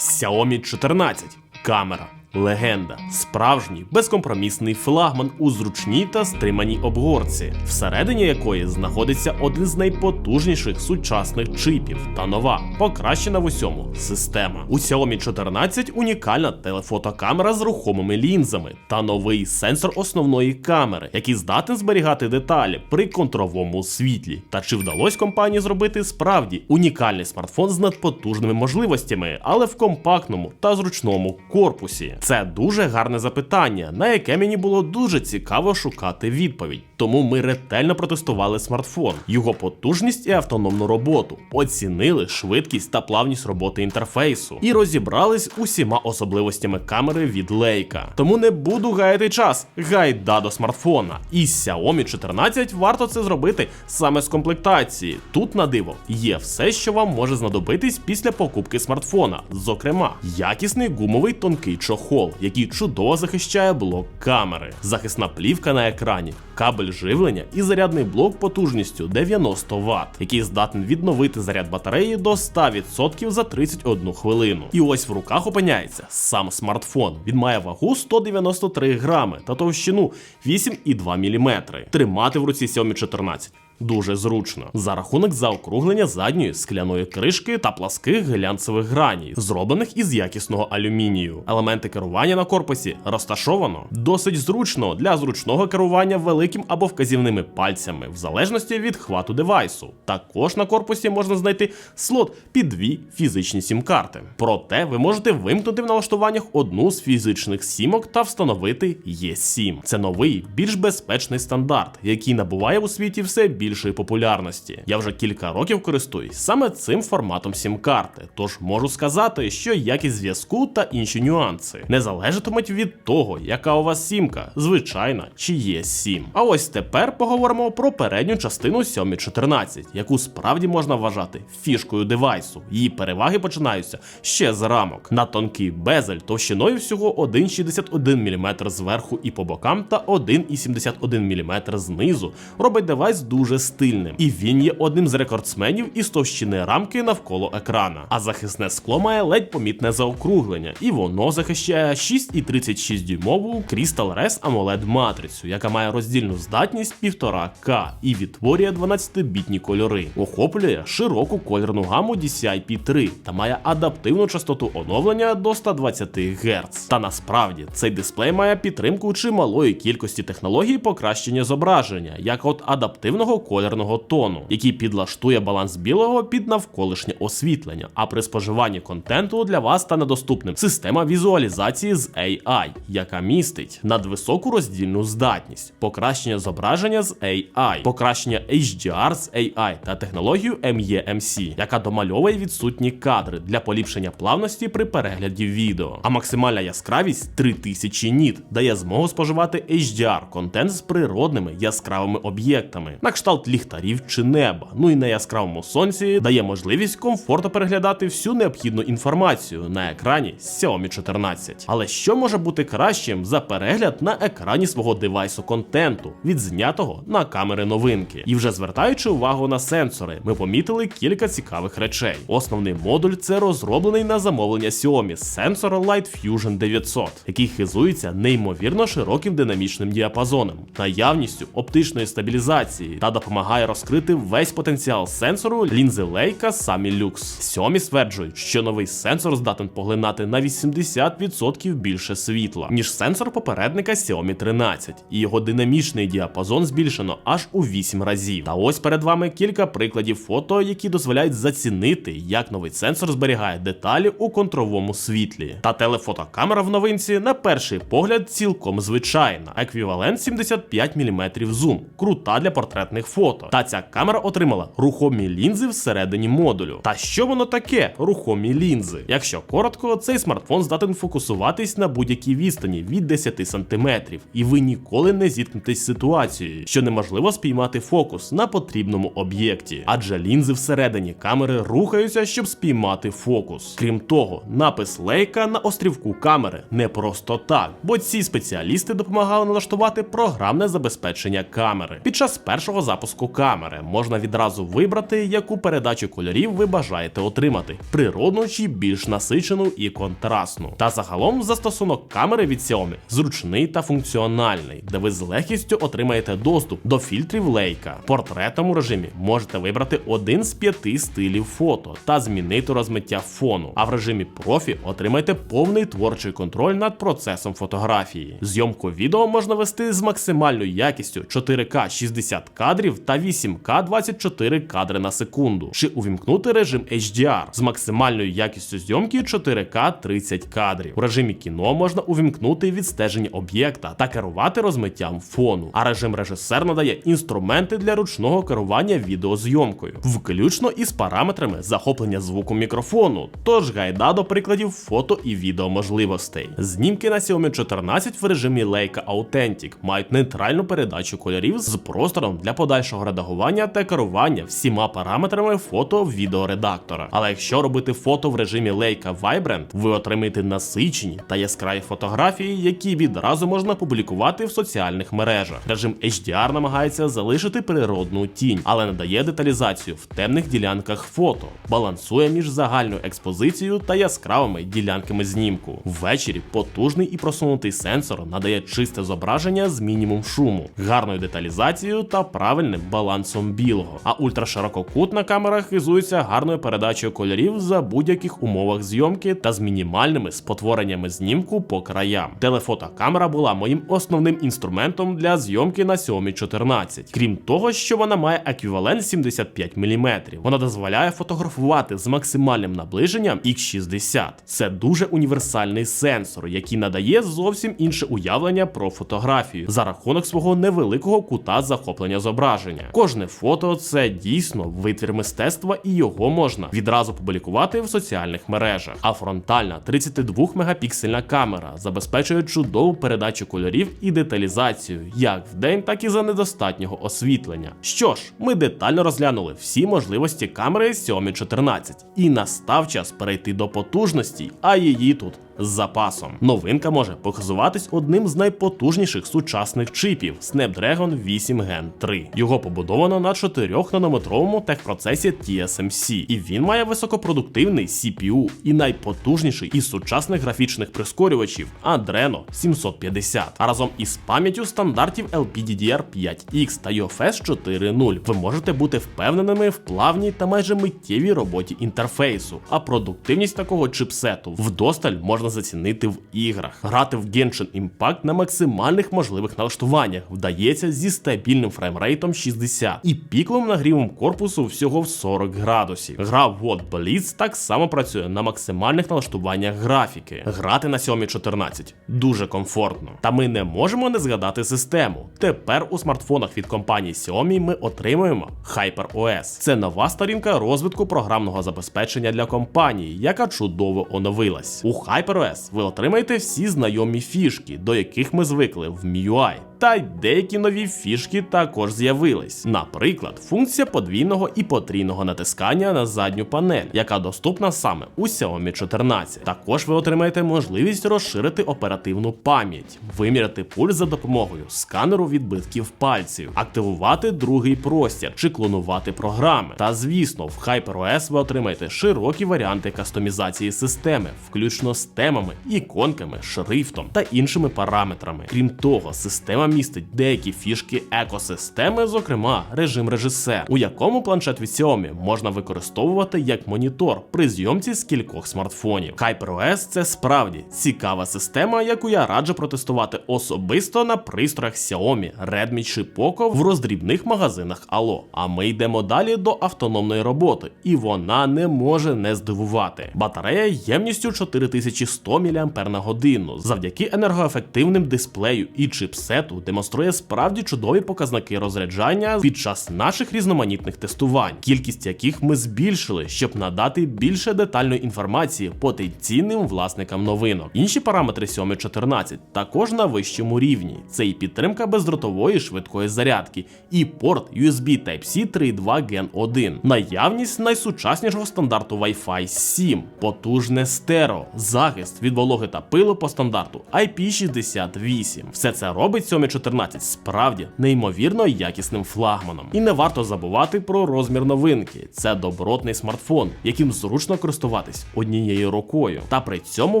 Xiaomi 14. Камера. Легенда, справжній безкомпромісний флагман у зручній та стриманій обгорці, всередині якої знаходиться один з найпотужніших сучасних чипів та нова, покращена в усьому система. У Xiaomi 14 унікальна телефотокамера з рухомими лінзами та новий сенсор основної камери, який здатен зберігати деталі при контровому світлі. Та чи вдалося компанії зробити справді унікальний смартфон з надпотужними можливостями, але в компактному та зручному корпусі? Це дуже гарне запитання, на яке мені було дуже цікаво шукати відповідь. Тому ми ретельно протестували смартфон, його потужність і автономну роботу, оцінили швидкість та плавність роботи інтерфейсу і розібрались усіма особливостями камери від Leica. Тому не буду гаяти час, гайда до смартфона. І Xiaomi 14 варто це зробити саме з комплектації. Тут на диво є все, що вам може знадобитись після покупки смартфона. Зокрема, якісний гумовий тонкий чохол, який чудово захищає блок камери, захисна плівка на екрані, кабель живлення і зарядний блок потужністю 90 Вт, який здатен відновити заряд батареї до 100% за 31 хвилину. І ось в руках опиняється сам смартфон. Він має вагу 193 грами та товщину 8,2 мм. Тримати в руці Xiaomi 14 Дуже зручно за рахунок заокруглення задньої скляної кришки та пласких глянцевих граній, зроблених із якісного алюмінію. Елементи керування на корпусі розташовано досить зручно для зручного керування великим або вказівними пальцями, в залежності від хвату девайсу. Також на корпусі можна знайти слот під дві фізичні сім-карти. Проте ви можете вимкнути в налаштуваннях одну з фізичних сімок та встановити E7. Це новий, більш безпечний стандарт, який набуває у світі все більшої популярності. Я вже кілька років користуюсь саме цим форматом сім-карти, тож можу сказати, що якість зв'язку та інші нюанси не залежатимуть від того, яка у вас сімка, звичайна чи є сім. А ось тепер поговоримо про передню частину Xiaomi 14, яку справді можна вважати фішкою девайсу. Її переваги починаються ще з рамок на тонкий безель товщиною всього 1,61 мм зверху і по бокам та 1,71 мм знизу. Робить девайс дуже стильним, і він є одним з рекордсменів із товщини рамки навколо екрана. А захисне скло має ледь помітне заокруглення, і воно захищає 6,36 дюймову Crystal Res AMOLED матрицю, яка має роздільну здатність 1,5К і відтворює 12-бітні кольори, охоплює широку кольорну гаму DCI-P3 та має адаптивну частоту оновлення до 120 Гц. Та насправді цей дисплей має підтримку чималої кількості технологій покращення зображення, як от адаптивного кольорного тону, який підлаштує баланс білого під навколишнє освітлення. А при споживанні контенту для вас стане доступним система візуалізації з AI, яка містить надвисоку роздільну здатність, покращення зображення з AI, покращення HDR з AI та технологію MEMC, яка домальовує відсутні кадри для поліпшення плавності при перегляді відео. А максимальна яскравість 3000 ніт дає змогу споживати HDR контент з природними яскравими об'єктами, на кшталт ліхтарів чи неба. Ну і на яскравому сонці дає можливість комфортно переглядати всю необхідну інформацію на екрані Xiaomi 14. Але що може бути кращим за перегляд на екрані свого девайсу контенту, відзнятого на камери новинки? І вже звертаючи увагу на сенсори, ми помітили кілька цікавих речей. Основний модуль це розроблений на замовлення Xiaomi сенсор Light Fusion 900, який хизується неймовірно широким динамічним діапазоном, наявністю оптичної стабілізації та допомагає розкрити весь потенціал сенсору лінзи Leica Sammy Lux. Xiaomi стверджують, що новий сенсор здатен поглинати на 80% більше світла, ніж сенсор попередника Xiaomi 13, і його динамічний діапазон збільшено аж у 8 разів. Та ось перед вами кілька прикладів фото, які дозволяють зацінити, як новий сенсор зберігає деталі у контровому світлі. Та телефотокамера в новинці на перший погляд цілком звичайна, еквівалент 75 мм зум, крута для портретних фото. Та ця камера отримала рухомі лінзи всередині модулю. Та що воно таке? Рухомі лінзи? Якщо коротко, цей смартфон здатен фокусуватись на будь-якій відстані від 10 см, і ви ніколи не зіткнетесь з ситуацією, що неможливо спіймати фокус на потрібному об'єкті, адже лінзи всередині камери рухаються, щоб спіймати фокус. Крім того, напис Leica на острівку камери не просто так, бо ці спеціалісти допомагали налаштувати програмне забезпечення камери. Під час першого запуску запуску камери можна відразу вибрати, яку передачу кольорів ви бажаєте отримати: природну чи більш насичену і контрастну. Та загалом застосунок камери від Xiaomi зручний та функціональний, де ви з легкістю отримаєте доступ до фільтрів лейка. В портретному режимі можете вибрати один з п'яти стилів фото та змінити розмиття фону. А в режимі профі отримаєте повний творчий контроль над процесом фотографії. Зйомку відео можна вести з максимальною якістю 4К 60 кадрів та 8К 24 кадри на секунду, чи увімкнути режим HDR з максимальною якістю зйомки 4К 30 кадрів. У режимі кіно можна увімкнути відстеження об'єкта та керувати розмиттям фону. А режим режисер надає інструменти для ручного керування відеозйомкою, включно із параметрами захоплення звуку мікрофону. Тож гайда до прикладів фото і відео можливостей. Знімки на Xiaomi 14 в режимі Leica Authentic мають нейтральну передачу кольорів з простором для подальшого редагування та керування всіма параметрами фото-відеоредактора. Але якщо робити фото в режимі Leica Vibrant, ви отримаєте насичені та яскраві фотографії, які відразу можна публікувати в соціальних мережах. Режим HDR намагається залишити природну тінь, але надає деталізацію в темних ділянках фото, балансує між загальною експозицією та яскравими ділянками знімку. Ввечері потужний і просунутий сенсор надає чисте зображення з мінімум шуму, гарною деталізацією та правильним балансом білого. А ультраширококутна камера хизується гарною передачею кольорів за будь-яких умовах зйомки та з мінімальними спотвореннями знімку по краям. Телефотокамера була моїм основним інструментом для зйомки на Xiaomi 14. Крім того, що вона має еквівалент 75 мм. Вона дозволяє фотографувати з максимальним наближенням X60. Це дуже універсальний сенсор, який надає зовсім інше уявлення про фотографію за рахунок свого невеликого кута захоплення зображення. Кожне фото це дійсно витвір мистецтва, і його можна відразу публікувати в соціальних мережах. А фронтальна 32 мегапіксельна камера забезпечує чудову передачу кольорів і деталізацію як вдень, так і за недостатнього освітлення. Що ж, ми детально розглянули всі можливості камери Xiaomi 14, і настав час перейти до потужності, а її тут з запасом. Новинка може показуватись одним з найпотужніших сучасних чипів Snapdragon 8 Gen 3. Його побудовано на 4-нанометровому техпроцесі TSMC, і він має високопродуктивний CPU і найпотужніший із сучасних графічних прискорювачів Adreno 750. А разом із пам'яттю стандартів LPDDR5X та UFS 4.0 ви можете бути впевненими в плавній та майже миттєвій роботі інтерфейсу. А продуктивність такого чипсету вдосталь можна зацінити в іграх. Грати в Genshin Impact на максимальних можливих налаштуваннях вдається зі стабільним фреймрейтом 60 і піковим нагрівом корпусу всього в 40 градусів. Гра World Blitz так само працює на максимальних налаштуваннях графіки. Грати на Xiaomi 14 дуже комфортно. Та ми не можемо не згадати систему. Тепер у смартфонах від компанії Xiaomi ми отримуємо HyperOS. Це нова сторінка розвитку програмного забезпечення для компанії, яка чудово оновилась. У HyperOS ви отримаєте всі знайомі фішки, до яких ми звикли в MIUI. Та й деякі нові фішки також з'явились. Наприклад, функція подвійного і потрійного натискання на задню панель, яка доступна саме у Xiaomi 14. Також ви отримаєте можливість розширити оперативну пам'ять, виміряти пульс за допомогою сканеру відбитків пальців, активувати другий простір чи клонувати програми. Та звісно, в HyperOS ви отримаєте широкі варіанти кастомізації системи, включно з темами, іконками, шрифтом та іншими параметрами. Крім того, система містить деякі фішки екосистеми, зокрема режим режисер, у якому планшет від Xiaomi можна використовувати як монітор при зйомці з кількох смартфонів. HyperOS – це справді цікава система, яку я раджу протестувати особисто на пристроях Xiaomi, Redmi чи Poco в роздрібних магазинах Allo. А ми йдемо далі до автономної роботи, і вона не може не здивувати. Батарея ємністю 4100 мАч завдяки енергоефективним дисплею і чипсету демонструє справді чудові показники розряджання під час наших різноманітних тестувань, кількість яких ми збільшили, щоб надати більше детальної інформації потенційним власникам новинок. Інші параметри Xiaomi 14 також на вищому рівні. Це і підтримка бездротової швидкої зарядки, і порт USB Type-C 3.2 Gen 1, наявність найсучаснішого стандарту Wi-Fi 7, потужне стерео, захист від вологи та пилу по стандарту IP68. Все це робить Xiaomi 14 справді неймовірно якісним флагманом. І не варто забувати про розмір новинки. Це добротний смартфон, яким зручно користуватись однією рукою. Та при цьому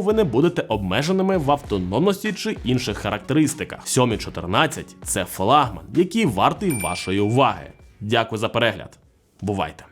ви не будете обмеженими в автономності чи інших характеристиках. Xiaomi 14 це флагман, який вартий вашої уваги. Дякую за перегляд. Бувайте!